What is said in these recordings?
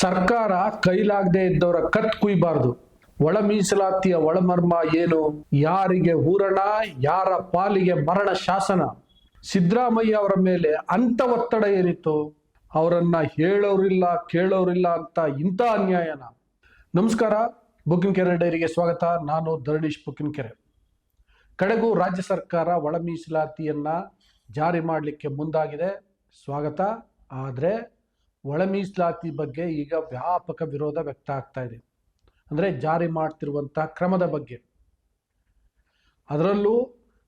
ಸರ್ಕಾರ ಕೈಲಾಗದೆ ಇದ್ದವರ ಕತ್ ಕುಯ್ಬಾರ್ದು. ಒಳ ಮೀಸಲಾತಿಯ ಒಳಮರ್ಮ ಏನು? ಯಾರಿಗೆ ಹೂರಣ, ಯಾರ ಪಾಲಿಗೆ ಮರಣ ಶಾಸನ? ಸಿದ್ದರಾಮಯ್ಯ ಅವರ ಮೇಲೆ ಅಂಥ ಒತ್ತಡ ಏನಿತ್ತು? ಅವರನ್ನ ಹೇಳೋರಿಲ್ಲ, ಕೇಳೋರಿಲ್ಲ ಅಂತ ಇಂಥ ಅನ್ಯಾಯನ? ನಮಸ್ಕಾರ, ಬುಕ್ಕಿನ ಕೆರೆ ಡೈರಿಗೆ ಸ್ವಾಗತ. ನಾನು ಧರಣೀಶ್ ಬುಕ್ಕಿನ ಕೆರೆ. ಕಡೆಗೂ ರಾಜ್ಯ ಸರ್ಕಾರ ಒಳ ಮೀಸಲಾತಿಯನ್ನ ಜಾರಿ ಮಾಡಲಿಕ್ಕೆ ಮುಂದಾಗಿದೆ. ಸ್ವಾಗತ. ಆದರೆ ಒಳ ಮೀಸಲಾತಿ ಬಗ್ಗೆ ಈಗ ವ್ಯಾಪಕ ವಿರೋಧ ವ್ಯಕ್ತ ಆಗ್ತಾ ಇದೆ. ಅಂದರೆ ಜಾರಿ ಮಾಡ್ತಿರುವಂತಹ ಕ್ರಮದ ಬಗ್ಗೆ. ಅದರಲ್ಲೂ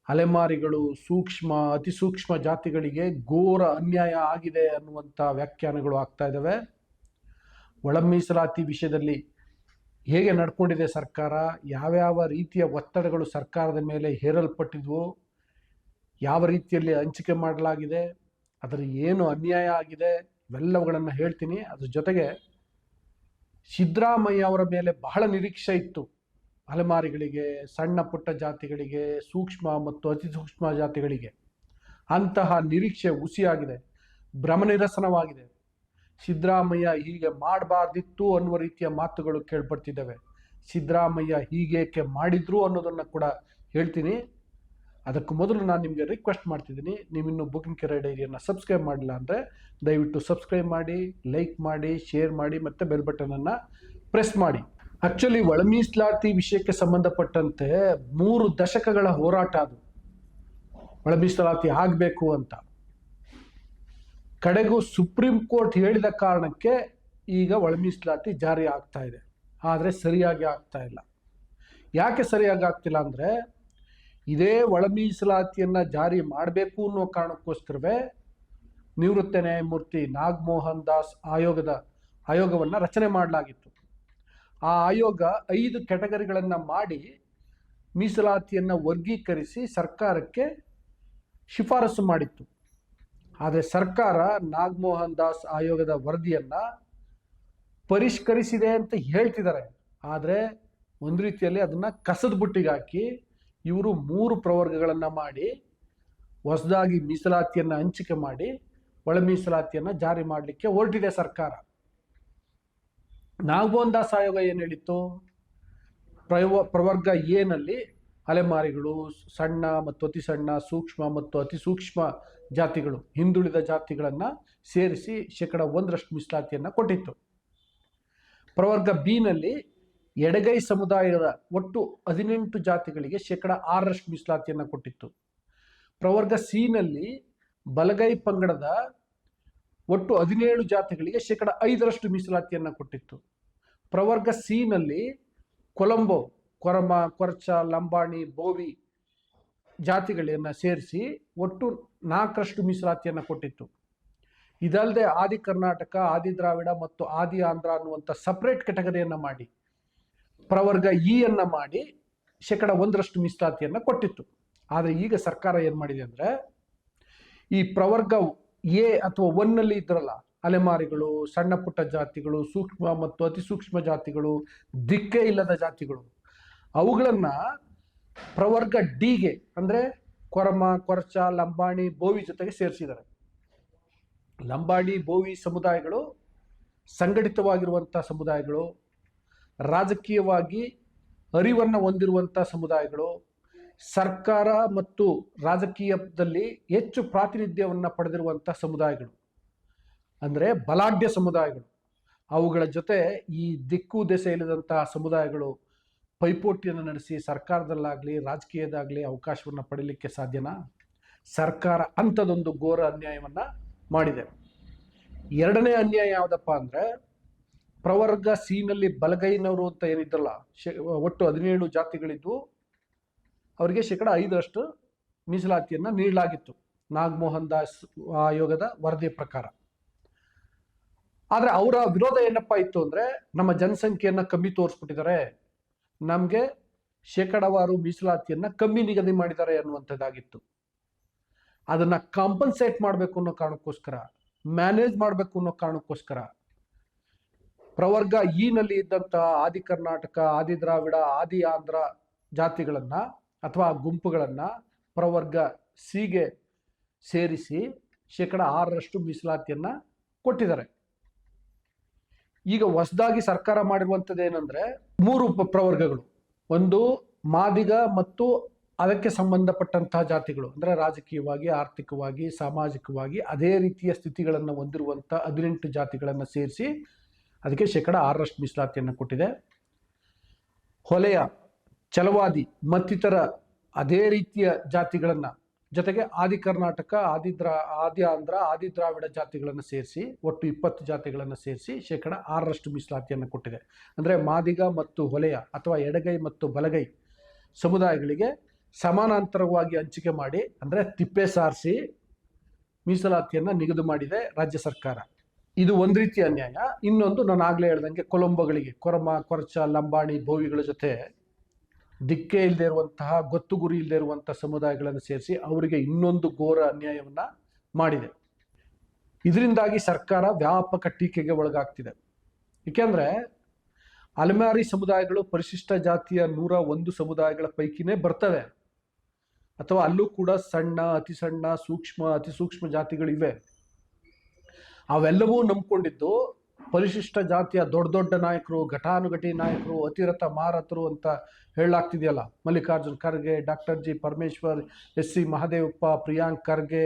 ಅಲೆಮಾರಿಗಳು ಸೂಕ್ಷ್ಮ, ಅತಿ ಸೂಕ್ಷ್ಮ ಜಾತಿಗಳಿಗೆ ಘೋರ ಅನ್ಯಾಯ ಆಗಿದೆ ಅನ್ನುವಂಥ ವ್ಯಾಖ್ಯಾನಗಳು ಆಗ್ತಾ ಇದ್ದಾವೆ ಒಳ ಮೀಸಲಾತಿ ವಿಷಯದಲ್ಲಿ ಹೇಗೆ ನಡ್ಕೊಂಡಿದೆ ಸರ್ಕಾರ, ಯಾವ್ಯಾವ ರೀತಿಯ ಒತ್ತಡಗಳು ಸರ್ಕಾರದ ಮೇಲೆ ಹೇರಲ್ಪಟ್ಟಿದ್ವು, ಯಾವ ರೀತಿಯಲ್ಲಿ ಹಂಚಿಕೆ ಮಾಡಲಾಗಿದೆ, ಅದರ ಏನು ಅನ್ಯಾಯ ಆಗಿದೆ ಇವೆಲ್ಲವುಗಳನ್ನು ಹೇಳ್ತೀನಿ. ಅದ್ರ ಜೊತೆಗೆ ಸಿದ್ದರಾಮಯ್ಯ ಅವರ ಮೇಲೆ ಬಹಳ ನಿರೀಕ್ಷೆ ಇತ್ತು. ಅಲೆಮಾರಿಗಳಿಗೆ, ಸಣ್ಣ ಪುಟ್ಟ ಜಾತಿಗಳಿಗೆ, ಸೂಕ್ಷ್ಮ ಮತ್ತು ಅತಿ ಸೂಕ್ಷ್ಮ ಜಾತಿಗಳಿಗೆ. ಅಂತಹ ನಿರೀಕ್ಷೆ ಹುಸಿಯಾಗಿದೆ, ಭ್ರಮನಿರಸನವಾಗಿದೆ. ಸಿದ್ದರಾಮಯ್ಯ ಹೀಗೆ ಮಾಡಬಾರ್ದಿತ್ತು ಅನ್ನುವ ರೀತಿಯ ಮಾತುಗಳು ಕೇಳ್ಪಡ್ತಿದ್ದಾವೆ. ಸಿದ್ದರಾಮಯ್ಯ ಹೀಗೇಕೆ ಮಾಡಿದ್ರು ಅನ್ನೋದನ್ನು ಕೂಡ ಹೇಳ್ತೀನಿ. ಅದಕ್ಕೂ ಮೊದಲು ನಾನು ನಿಮಗೆ ರಿಕ್ವೆಸ್ಟ್ ಮಾಡ್ತಿದ್ದೀನಿ. ನೀವಿನ್ನು ಬುಕಿಂಗ್ ಕೆರೆ ಡೈರಿಯನ್ನು ಸಬ್ಸ್ಕ್ರೈಬ್ ಮಾಡಿಲ್ಲ ಅಂದರೆ ದಯವಿಟ್ಟು ಸಬ್ಸ್ಕ್ರೈಬ್ ಮಾಡಿ ಲೈಕ್ ಮಾಡಿ ಶೇರ್ ಮಾಡಿ ಮತ್ತು ಬೆಲ್ ಬಟನನ್ನು ಪ್ರೆಸ್ ಮಾಡಿ. ಆ್ಯಕ್ಚುಲಿ ಒಳ ಮೀಸಲಾತಿ ವಿಷಯಕ್ಕೆ ಸಂಬಂಧಪಟ್ಟಂತೆ ಮೂರು ದಶಕಗಳ ಹೋರಾಟ ಅದು. ಒಳ ಮೀಸಲಾತಿ ಆಗಬೇಕು ಅಂತ. ಕಡೆಗೂ ಸುಪ್ರೀಂ ಕೋರ್ಟ್ ಹೇಳಿದ ಕಾರಣಕ್ಕೆ ಈಗ ಒಳ ಮೀಸಲಾತಿ ಜಾರಿ ಆಗ್ತಾ ಇದೆ. ಆದರೆ ಸರಿಯಾಗಿ ಆಗ್ತಾ ಇಲ್ಲ. ಯಾಕೆ ಸರಿಯಾಗಿ ಆಗ್ತಿಲ್ಲ ಅಂದರೆ ಇದೇ ಒಳ ಮೀಸಲಾತಿಯನ್ನು ಜಾರಿ ಮಾಡಬೇಕು ಅನ್ನೋ ಕಾರಣಕ್ಕೋಸ್ಕರವೇ ನಿವೃತ್ತ ನ್ಯಾಯಮೂರ್ತಿ ನಾಗಮೋಹನ್ ದಾಸ್ ಆಯೋಗದ ಆಯೋಗವನ್ನು ರಚನೆ ಮಾಡಲಾಗಿತ್ತು. ಆ ಆಯೋಗ ಐದು ಕ್ಯಾಟಗರಿಗಳನ್ನು ಮಾಡಿ ಮೀಸಲಾತಿಯನ್ನು ವರ್ಗೀಕರಿಸಿ ಸರ್ಕಾರಕ್ಕೆ ಶಿಫಾರಸು ಮಾಡಿತ್ತು. ಆದರೆ ಸರ್ಕಾರ ನಾಗಮೋಹನ್ ದಾಸ್ ಆಯೋಗದ ವರದಿಯನ್ನು ಪರಿಷ್ಕರಿಸಿದೆ ಅಂತ ಹೇಳ್ತಿದ್ದಾರೆ. ಆದರೆ ಒಂದು ರೀತಿಯಲ್ಲಿ ಅದನ್ನು ಕಸದ ಬುಟ್ಟಿಗೆ ಹಾಕಿ ಇವರು ಮೂರು ಪ್ರವರ್ಗಗಳನ್ನು ಮಾಡಿ, ಹೊಸದಾಗಿ ಮೀಸಲಾತಿಯನ್ನು ಹಂಚಿಕೆ ಮಾಡಿ, ಒಳ ಮೀಸಲಾತಿಯನ್ನು ಜಾರಿ ಮಾಡಲಿಕ್ಕೆ ಹೊರಟಿದೆ ಸರ್ಕಾರ. ನಾಗಭವನ್ ದಾಸ್ ಆಯೋಗ ಏನು ಹೇಳಿತ್ತು? ಪ್ರವ, ಪ್ರವರ್ಗ ಎನಲ್ಲಿ ಅಲೆಮಾರಿಗಳು, ಸಣ್ಣ ಮತ್ತು ಅತಿ ಸಣ್ಣ, ಸೂಕ್ಷ್ಮ ಮತ್ತು ಅತಿ ಸೂಕ್ಷ್ಮ ಜಾತಿಗಳು, ಹಿಂದುಳಿದ ಜಾತಿಗಳನ್ನು ಸೇರಿಸಿ ಶೇಕಡ ಒಂದರಷ್ಟು ಮೀಸಲಾತಿಯನ್ನು ಕೊಟ್ಟಿತ್ತು. ಪ್ರವರ್ಗ ಬಿನಲ್ಲಿ ಎಡಗೈ ಸಮುದಾಯದ ಒಟ್ಟು ಹದಿನೆಂಟು ಜಾತಿಗಳಿಗೆ ಶೇಕಡ ಆರರಷ್ಟು ಮೀಸಲಾತಿಯನ್ನು ಕೊಟ್ಟಿತ್ತು. ಪ್ರವರ್ಗ ಸಿನಲ್ಲಿ ಬಲಗೈ ಪಂಗಡದ ಒಟ್ಟು ಹದಿನೇಳು ಜಾತಿಗಳಿಗೆ ಶೇಕಡ ಐದರಷ್ಟು ಮೀಸಲಾತಿಯನ್ನು ಕೊಟ್ಟಿತ್ತು. ಪ್ರವರ್ಗ ಸಿನಲ್ಲಿ ಕೊಲಂಬೋ, ಕೊರಮ, ಕೊರಚ, ಲಂಬಾಣಿ, ಬೋವಿ ಜಾತಿಗಳನ್ನು ಸೇರಿಸಿ ಒಟ್ಟು ನಾಲ್ಕರಷ್ಟು ಮೀಸಲಾತಿಯನ್ನು ಕೊಟ್ಟಿತ್ತು. ಇದಲ್ಲದೆ ಆದಿ ಕರ್ನಾಟಕ, ಆದಿ ದ್ರಾವಿಡ ಮತ್ತು ಆದಿ ಆಂಧ್ರ ಅನ್ನುವಂಥ ಸಪ್ರೇಟ್ ಕೆಟಗರಿಯನ್ನು ಮಾಡಿ. ಪ್ರವರ್ಗ ಇ ಅನ್ನ ಮಾಡಿ ಶೇಕಡ ಒಂದರಷ್ಟು ಮೀಸಲಾತಿಯನ್ನು ಕೊಟ್ಟಿತ್ತು. ಆದರೆ ಈಗ ಸರ್ಕಾರ ಏನು ಮಾಡಿದೆ ಅಂದರೆ, ಈ ಪ್ರವರ್ಗ ಎ ಅಥವಾ ಒನ್ನಲ್ಲಿ ಇದ್ರಲ್ಲ, ಅಲೆಮಾರಿಗಳು, ಸಣ್ಣ ಪುಟ್ಟ ಜಾತಿಗಳು, ಸೂಕ್ಷ್ಮ ಮತ್ತು ಅತಿ ಸೂಕ್ಷ್ಮ ಜಾತಿಗಳು, ದಿಕ್ಕೇ ಇಲ್ಲದ ಜಾತಿಗಳು, ಅವುಗಳನ್ನು ಪ್ರವರ್ಗ ಡಿಗೆ ಅಂದರೆ ಕೊರಮ, ಕೊರಚ, ಲಂಬಾಣಿ, ಬೋವಿ ಜೊತೆಗೆ ಸೇರಿಸಿದ್ದಾರೆ. ಲಂಬಾಣಿ, ಬೋವಿ ಸಮುದಾಯಗಳು ಸಂಘಟಿತವಾಗಿರುವಂಥ ಸಮುದಾಯಗಳು ರಾಜಕೀಯವಾಗಿ ಅರಿವನ್ನು ಹೊಂದಿರುವಂಥ ಸಮುದಾಯಗಳು, ಸರ್ಕಾರ ಮತ್ತು ರಾಜಕೀಯದಲ್ಲಿ ಹೆಚ್ಚು ಪ್ರಾತಿನಿಧ್ಯವನ್ನು ಪಡೆದಿರುವಂಥ ಸಮುದಾಯಗಳು, ಅಂದರೆ ಬಲಾಢ್ಯ ಸಮುದಾಯಗಳು. ಅವುಗಳ ಜೊತೆ ಈ ದಿಕ್ಕು ದೆಸೆ ಇಲ್ಲದಂತಹ ಸಮುದಾಯಗಳು ಪೈಪೋಟಿಯನ್ನು ನಡೆಸಿ ಸರ್ಕಾರದಲ್ಲಾಗಲಿ, ರಾಜಕೀಯದಾಗಲಿ ಅವಕಾಶವನ್ನು ಪಡೀಲಿಕ್ಕೆ ಸಾಧ್ಯನಾ? ಸರ್ಕಾರ ಅಂಥದ್ದೊಂದು ಘೋರ ಅನ್ಯಾಯವನ್ನು ಮಾಡಿದೆ. ಎರಡನೇ ಅನ್ಯಾಯ ಯಾವುದಪ್ಪ ಅಂದರೆ ಪ್ರವರ್ಗ ಸಿನಲ್ಲಿ ಬಲಗೈನವರು ಅಂತ ಏನಿದ್ರಲ್ಲ, ಶೇ, ಒಟ್ಟು ಹದಿನೇಳು ಜಾತಿಗಳಿದ್ದು, ಅವರಿಗೆ ಶೇಕಡ ಐದರಷ್ಟು ಮೀಸಲಾತಿಯನ್ನು ನೀಡಲಾಗಿತ್ತು. ನಾಗಮೋಹನ್ ದಾಸ್ ಆಯೋಗದ ವರದಿ ಪ್ರಕಾರ. ಆದರೆ ಅವರ ವಿರೋಧ ಏನಪ್ಪ ಇತ್ತು ಅಂದರೆ, ನಮ್ಮ ಜನಸಂಖ್ಯೆಯನ್ನು ಕಮ್ಮಿ ತೋರಿಸ್ಬಿಟ್ಟಿದ್ದಾರೆ. ನಮಗೆ ಶೇಕಡವಾರು ಮೀಸಲಾತಿಯನ್ನು ಕಮ್ಮಿ ನಿಗದಿ ಮಾಡಿದ್ದಾರೆ ಅನ್ನುವಂಥದ್ದಾಗಿತ್ತು. ಅದನ್ನು ಕಾಂಪನ್ಸೇಟ್ ಮಾಡಬೇಕು ಅನ್ನೋ ಕಾರಣಕ್ಕೋಸ್ಕರ ಮ್ಯಾನೇಜ್ ಮಾಡಬೇಕು ಅನ್ನೋ ಕಾರಣಕ್ಕೋಸ್ಕರ ಪ್ರವರ್ಗ ಇನಲ್ಲಿ ಇದ್ದಂತಹ ಆದಿ ಕರ್ನಾಟಕ, ಆದಿ ದ್ರಾವಿಡ, ಆದಿ ಆಂಧ್ರ ಜಾತಿಗಳನ್ನ ಅಥವಾ ಗುಂಪುಗಳನ್ನ ಪ್ರವರ್ಗ ಸಿಗೆ ಸೇರಿಸಿ ಶೇಕಡ ಆರರಷ್ಟು ಮೀಸಲಾತಿಯನ್ನ ಕೊಟ್ಟಿದ್ದಾರೆ. ಈಗ ಹೊಸದಾಗಿ ಸರ್ಕಾರ ಮಾಡಿರುವಂಥದ್ದು ಏನಂದ್ರೆ ಮೂರು ಪ್ರವರ್ಗಗಳು. ಒಂದು ಮಾದಿಗ ಮತ್ತು ಅದಕ್ಕೆ ಸಂಬಂಧಪಟ್ಟಂತಹ ಜಾತಿಗಳು. ಅಂದ್ರೆ ರಾಜಕೀಯವಾಗಿ, ಆರ್ಥಿಕವಾಗಿ, ಸಾಮಾಜಿಕವಾಗಿ ಅದೇ ರೀತಿಯ ಸ್ಥಿತಿಗಳನ್ನು ಹೊಂದಿರುವಂಥ ಹದಿನೆಂಟು ಜಾತಿಗಳನ್ನು ಸೇರಿಸಿ ಅದಕ್ಕೆ ಶೇಕಡ ಆರರಷ್ಟು ಮೀಸಲಾತಿಯನ್ನು ಕೊಟ್ಟಿದೆ. ಹೊಲೆಯ ಛಲವಾದಿ ಮತ್ತಿತರ ಅದೇ ರೀತಿಯ ಜಾತಿಗಳನ್ನ ಜೊತೆಗೆ ಆದಿ ಕರ್ನಾಟಕ, ಆದಿ ದ್ರಾ, ಆದಿ ಆಂಧ್ರ, ಆದಿ ದ್ರಾವಿಡ ಜಾತಿಗಳನ್ನು ಸೇರಿಸಿ, ಒಟ್ಟು ಇಪ್ಪತ್ತು ಜಾತಿಗಳನ್ನು ಸೇರಿಸಿ ಶೇಕಡ ಆರರಷ್ಟು ಮೀಸಲಾತಿಯನ್ನು ಕೊಟ್ಟಿದೆ. ಅಂದರೆ ಮಾದಿಗ ಮತ್ತು ಹೊಲೆಯ ಅಥವಾ ಎಡಗೈ ಮತ್ತು ಬಲಗೈ ಸಮುದಾಯಗಳಿಗೆ ಸಮಾನಾಂತರವಾಗಿ ಹಂಚಿಕೆ ಮಾಡಿ, ಅಂದರೆ ತಿಪ್ಪೆ ಸಾರಿಸಿ ಮೀಸಲಾತಿಯನ್ನು ನಿಗದಿ ಮಾಡಿದೆ ರಾಜ್ಯ ಸರ್ಕಾರ. ಇದು ಒಂದು ರೀತಿಯ ಅನ್ಯಾಯ. ಇನ್ನೊಂದು ನಾನು ಆಗಲೇ ಹೇಳ್ದಂಗೆ ಕೊಲಂಬಗಳಿಗೆ, ಕೊರಮ, ಕೊರಚ, ಲಂಬಾಣಿ ಭೋವಿಗಳ ಜೊತೆ ದಿಕ್ಕೇ ಇಲ್ಲದೆ ಇರುವಂತಹ, ಗೊತ್ತು ಗುರಿ ಇಲ್ಲದೆ ಇರುವಂತಹ ಸಮುದಾಯಗಳನ್ನು ಸೇರಿಸಿ ಅವರಿಗೆ ಇನ್ನೊಂದು ಘೋರ ಅನ್ಯಾಯವನ್ನ ಮಾಡಿದೆ. ಇದರಿಂದಾಗಿ ಸರ್ಕಾರ ವ್ಯಾಪಕ ಟೀಕೆಗೆ ಒಳಗಾಗ್ತಿದೆ. ಏಕೆಂದರೆ ಅಲೆಮಾರಿ ಸಮುದಾಯಗಳು ಪರಿಶಿಷ್ಟ ಜಾತಿಯ ನೂರ ಒಂದು ಸಮುದಾಯಗಳ ಪೈಕಿನೇ ಬರ್ತವೆ. ಅಥವಾ ಅಲ್ಲೂ ಕೂಡ ಸಣ್ಣ ಅತಿ ಸಣ್ಣ ಸೂಕ್ಷ್ಮ ಅತಿ ಸೂಕ್ಷ್ಮ ಜಾತಿಗಳಿವೆ. ಅವೆಲ್ಲವೂ ನಂಬ್ಕೊಂಡಿದ್ದು ಪರಿಶಿಷ್ಟ ಜಾತಿಯ ದೊಡ್ಡ ದೊಡ್ಡ ನಾಯಕರು, ಘಟಾನುಘಟಿ ನಾಯಕರು, ಅತಿರಥ ಮಾರಥರು ಅಂತ ಹೇಳಲಾಗ್ತಿದೆಯಲ್ಲ? Mallikarjun Kharge, doctor G Parameshwar, S C Mahadevappa, Priyank Kharge,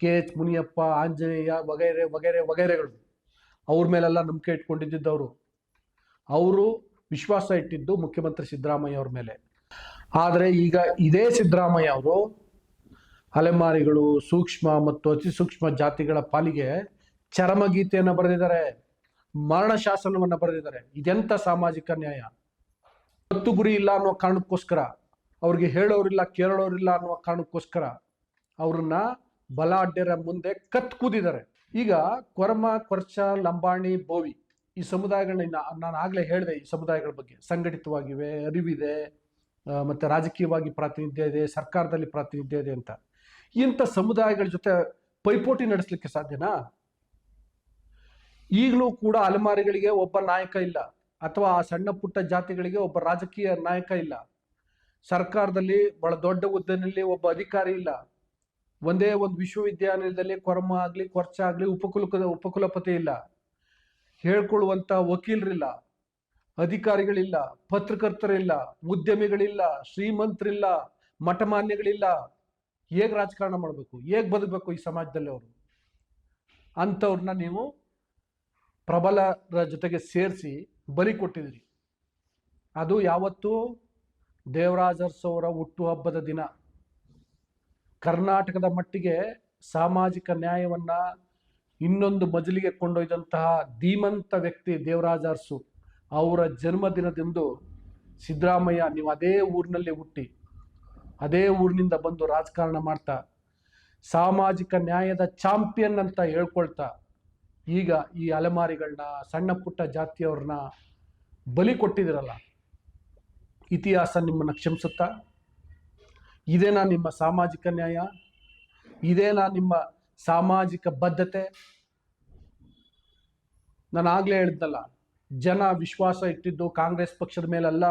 K H Muniyappa, Anjaneya ವಗೈರೆ ವಗೈರೆ, ವಗೈರೆಗಳು. ಅವ್ರ ಮೇಲೆಲ್ಲ ನಂಬಿಕೆ ಇಟ್ಕೊಂಡಿದ್ದವರು ಅವರು ವಿಶ್ವಾಸ ಇಟ್ಟಿದ್ದು ಮುಖ್ಯಮಂತ್ರಿ ಸಿದ್ದರಾಮಯ್ಯ ಅವ್ರ ಮೇಲೆ. ಆದರೆ ಈಗ ಇದೇ ಸಿದ್ದರಾಮಯ್ಯ ಅವರು ಅಲೆಮಾರಿಗಳು, ಸೂಕ್ಷ್ಮ ಮತ್ತು ಅತಿ ಸೂಕ್ಷ್ಮ ಜಾತಿಗಳ ಪಾಲಿಗೆ ಚರಮಗೀತೆಯನ್ನು ಬರೆದಿದ್ದಾರೆ ಮರಣ ಶಾಸನವನ್ನು ಬರೆದಿದ್ದಾರೆ. ಇದೆಂಥ ಸಾಮಾಜಿಕ ನ್ಯಾಯ? ಹತ್ತು ಗುರಿ ಇಲ್ಲ ಅನ್ನೋ ಕಾರಣಕ್ಕೋಸ್ಕರ, ಅವ್ರಿಗೆ ಹೇಳೋರಿಲ್ಲ, ಕೇಳೋರಿಲ್ಲ ಅನ್ನುವ ಕಾರಣಕ್ಕೋಸ್ಕರ ಅವ್ರನ್ನ ಬಲಾಢ್ಯರ ಮುಂದೆ ಕತ್ ಕೂದಿದ್ದಾರೆ. ಈಗ ಕೊರಮ, ಕೊರ್ಚ, ಲಂಬಾಣಿ, ಬೋವಿ ಈ ಸಮುದಾಯಗಳನ್ನ ನಾನು ಆಗಲೇ ಹೇಳಿದೆ ಈ ಸಮುದಾಯಗಳ ಬಗ್ಗೆ. ಸಂಘಟಿತವಾಗಿವೆ, ಅರಿವಿದೆ ಮತ್ತೆ ರಾಜಕೀಯವಾಗಿ ಪ್ರಾತಿನಿಧ್ಯ ಇದೆ, ಸರ್ಕಾರದಲ್ಲಿ ಪ್ರಾತಿನಿಧ್ಯ ಇದೆ ಅಂತ. ಇಂಥ ಸಮುದಾಯಗಳ ಜೊತೆ ಪೈಪೋಟಿ ನಡೆಸಲಿಕ್ಕೆ ಸಾಧ್ಯನಾ? ಈಗಲೂ ಕೂಡ ಅಲೆಮಾರಿಗಳಿಗೆ ಒಬ್ಬ ನಾಯಕ ಇಲ್ಲ ಅಥವಾ ಆ ಸಣ್ಣ ಪುಟ್ಟ ಜಾತಿಗಳಿಗೆ ಒಬ್ಬ ರಾಜಕೀಯ ನಾಯಕ ಇಲ್ಲ. ಸರ್ಕಾರದಲ್ಲಿ ಬಹಳ ದೊಡ್ಡ ಹುದ್ದೆನಲ್ಲಿ ಒಬ್ಬ ಅಧಿಕಾರಿ ಇಲ್ಲ. ಒಂದೇ ಒಂದು ವಿಶ್ವವಿದ್ಯಾನಿಲಯದಲ್ಲಿ ಕೊರಮ ಆಗಲಿ, ಕೊರ್ಚ ಆಗಲಿ ಉಪಕುಲ ಉಪಕುಲಪತಿ ಇಲ್ಲ. ಹೇಳ್ಕೊಳ್ಳುವಂಥ ವಕೀಲರಿಲ್ಲ, ಅಧಿಕಾರಿಗಳಿಲ್ಲ, ಪತ್ರಕರ್ತರಿಲ್ಲ, ಉದ್ಯಮಿಗಳಿಲ್ಲ, ಶ್ರೀಮಂತರಿಲ್ಲ, ಮಠಮಾನ್ಯಗಳಿಲ್ಲ. ಹೇಗೆ ರಾಜಕಾರಣ ಮಾಡಬೇಕು, ಹೇಗೆ ಬದುಕಬೇಕು ಈ ಸಮಾಜದಲ್ಲಿ ಅವರು? ಅಂಥವ್ರನ್ನ ನೀವು ಪ್ರಬಲರ ಜೊತೆಗೆ ಸೇರಿಸಿ ಬಲಿ ಕೊಟ್ಟಿದ್ರಿ. ಅದು ಯಾವತ್ತು ಅವರ ಹುಟ್ಟುಹಬ್ಬದ ದಿನ. ಕರ್ನಾಟಕದ ಮಟ್ಟಿಗೆ ಸಾಮಾಜಿಕ ನ್ಯಾಯವನ್ನ ಇನ್ನೊಂದು ಮಜಲಿಗೆ ಕೊಂಡೊಯ್ದಂತಹ ಧೀಮಂತ ವ್ಯಕ್ತಿ ದೇವರಾಜ ಅರಸು ಅವರ ಜನ್ಮದಿನದಂದು ಸಿದ್ದರಾಮಯ್ಯ ನೀವು ಅದೇ ಊರಿನಲ್ಲಿ ಹುಟ್ಟಿ, ಅದೇ ಊರಿನಿಂದ ಬಂದು ರಾಜಕಾರಣ ಮಾಡ್ತಾ, ಸಾಮಾಜಿಕ ನ್ಯಾಯದ ಚಾಂಪಿಯನ್ ಅಂತ ಹೇಳ್ಕೊಳ್ತಾ ಈಗ ಈ ಅಲೆಮಾರಿಗಳನ್ನ, ಸಣ್ಣ ಪುಟ್ಟ ಜಾತಿಯವ್ರನ್ನ ಬಲಿ ಕೊಟ್ಟಿದ್ದೀರಲ್ಲ, ಇತಿಹಾಸ ನಿಮ್ಮನ್ನು ಕ್ಷಮಿಸುತ್ತಾ? ಇದೇನಾ ನಿಮ್ಮ ಸಾಮಾಜಿಕ ನ್ಯಾಯ ಇದೇನಾ ನಿಮ್ಮ ಸಾಮಾಜಿಕ ಬದ್ಧತೆ. ನಾನು ಆಗ್ಲೇ ಹೇಳಿದ್ನಲ್ಲ, ಜನ ವಿಶ್ವಾಸ ಇಟ್ಟಿದ್ದು ಕಾಂಗ್ರೆಸ್ ಪಕ್ಷದ ಮೇಲಲ್ಲ,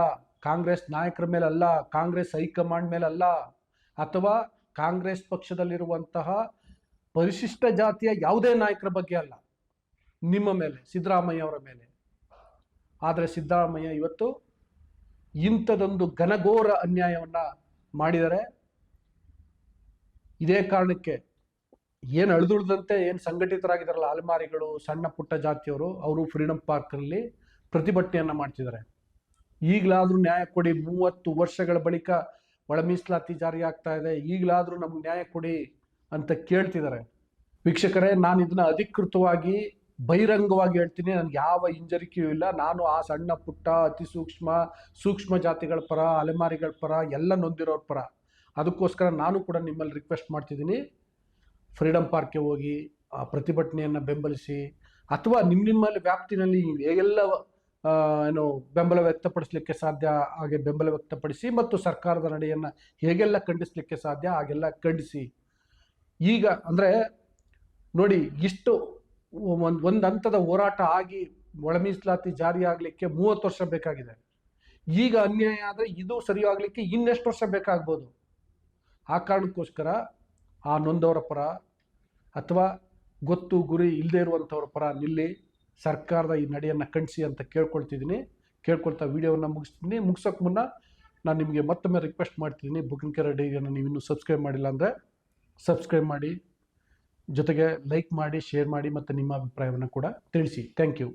ಕಾಂಗ್ರೆಸ್ ನಾಯಕರ ಮೇಲಲ್ಲ, ಕಾಂಗ್ರೆಸ್ ಹೈಕಮಾಂಡ್ ಮೇಲಲ್ಲ, ಅಥವಾ ಕಾಂಗ್ರೆಸ್ ಪಕ್ಷದಲ್ಲಿರುವಂತಹ ಪರಿಶಿಷ್ಟ ಜಾತಿಯ ಯಾವುದೇ ನಾಯಕರ ಬಗ್ಗೆ ಅಲ್ಲ. ನಿಮ್ಮ ಮೇಲೆ ಸಿದ್ದರಾಮಯ್ಯ ಅವರ ಮೇಲೆ. ಆದರೆ ಸಿದ್ದರಾಮಯ್ಯ ಇವತ್ತು ಇಂಥದೊಂದು ಘನಘೋರ ಅನ್ಯಾಯವನ್ನು ಮಾಡಿದರೆ ಇದೇ ಕಾರಣಕ್ಕೆ ಏನು ಅಳಿದುಳಿದಂತೆ, ಏನು ಸಂಘಟಿತರಾಗಿದ್ದಾರಲ್ಲ ಅಲೆಮಾರಿಗಳು, ಸಣ್ಣ ಪುಟ್ಟ ಜಾತಿಯವರು, ಅವರು ಫ್ರೀಡಂ ಪಾರ್ಕ್ನಲ್ಲಿ ಪ್ರತಿಭಟನೆಯನ್ನು ಮಾಡ್ತಿದ್ದಾರೆ. ಈಗಲಾದರೂ ನ್ಯಾಯ ಕೊಡಿ, ಮೂವತ್ತು ವರ್ಷಗಳ ಬಳಿಕ ಒಳ ಮೀಸಲಾತಿ ಜಾರಿ ಆಗ್ತಾ ಇದೆ, ಈಗಲಾದರೂ ನಮ್ಗೆ ನ್ಯಾಯ ಕೊಡಿ ಅಂತ ಕೇಳ್ತಿದ್ದಾರೆ. ವೀಕ್ಷಕರೇ ನಾನು ಇದನ್ನ ಅಧಿಕೃತವಾಗಿ ಬಹಿರಂಗವಾಗಿ ಹೇಳ್ತೀನಿ, ನನಗೆ ಯಾವ ಇಂಜರಿಕೆಯೂ ಇಲ್ಲ. ನಾನು ಆ ಸಣ್ಣ ಪುಟ್ಟ, ಅತಿ ಸೂಕ್ಷ್ಮ ಸೂಕ್ಷ್ಮ ಜಾತಿಗಳ ಪರ, ಅಲೆಮಾರಿಗಳ ಪರ, ಎಲ್ಲ ನೊಂದಿರೋರ ಪರ, ಅದಕ್ಕೋಸ್ಕರ ನಾನು ಕೂಡ ನಿಮ್ಮಲ್ಲಿ ರಿಕ್ವೆಸ್ಟ್ ಮಾಡ್ತಿದ್ದೀನಿ. ಫ್ರೀಡಂ ಪಾರ್ಕ್ಗೆ ಹೋಗಿ ಆ ಪ್ರತಿಭಟನೆಯನ್ನು ಬೆಂಬಲಿಸಿ, ಅಥವಾ ನಿಮ್ಮ ನಿಮ್ಮಲ್ಲಿ ವ್ಯಾಪ್ತಿನಲ್ಲಿ ಹೇಗೆಲ್ಲ ಏನು ಬೆಂಬಲ ವ್ಯಕ್ತಪಡಿಸಲಿಕ್ಕೆ ಸಾಧ್ಯ ಹಾಗೆ ಬೆಂಬಲ ವ್ಯಕ್ತಪಡಿಸಿ ಮತ್ತು ಸರ್ಕಾರದ ನಡೆಯನ್ನು ಹೇಗೆಲ್ಲ ಖಂಡಿಸಲಿಕ್ಕೆ ಸಾಧ್ಯ ಹಾಗೆಲ್ಲ ಖಂಡಿಸಿ. ಈಗ ಅಂದರೆ ನೋಡಿ, ಇಷ್ಟು ಒಂದು ಒಂದು ಹಂತದ ಹೋರಾಟ ಆಗಿ ಒಳ ಮೀಸಲಾತಿ ಜಾರಿ ಆಗಲಿಕ್ಕೆ ಮೂವತ್ತು ವರ್ಷ ಬೇಕಾಗಿದೆ. ಈಗ ಅನ್ಯಾಯ ಆದರೆ ಇದು ಸರಿಯಾಗಲಿಕ್ಕೆ ಇನ್ನೆಷ್ಟು ವರ್ಷ ಬೇಕಾಗ್ಬೋದು? ಆ ಕಾರಣಕ್ಕೋಸ್ಕರ ಆ ನೊಂದವರ ಪರ ಅಥವಾ ಗೊತ್ತು ಗುರಿ ಇಲ್ಲದೆ ಇರುವಂಥವ್ರ ಪರ ನಿಲ್ಲಿ ಸರ್ಕಾರದ ಈ ನಡೆಯನ್ನು ಕಣ್ಸಿ ಅಂತ ಕೇಳ್ಕೊಳ್ತಿದ್ದೀನಿ. ಕೇಳ್ಕೊಳ್ತಾ ವಿಡಿಯೋವನ್ನು ಮುಗಿಸ್ತೀನಿ. ಮುಗಿಸೋಕೆ ಮುನ್ನ ನಾನು ನಿಮಗೆ ಮತ್ತೊಮ್ಮೆ ರಿಕ್ವೆಸ್ಟ್ ಮಾಡ್ತಿದ್ದೀನಿ. ಬುಕಿಂಗ್ ರೆಡಿಗೆ ನೀವು ಇನ್ನೂ ಸಬ್ಸ್ಕ್ರೈಬ್ ಮಾಡಿಲ್ಲ ಅಂದರೆ ಸಬ್ಸ್ಕ್ರೈಬ್ ಮಾಡಿ. ಜೊತೆಗೆ ಲೈಕ್ ಮಾಡಿ ಶೇರ್ ಮಾಡಿ ಮತ್ತು ನಿಮ್ಮ ಅಭಿಪ್ರಾಯವನ್ನು ಕೂಡ ತಿಳಿಸಿ. Thank you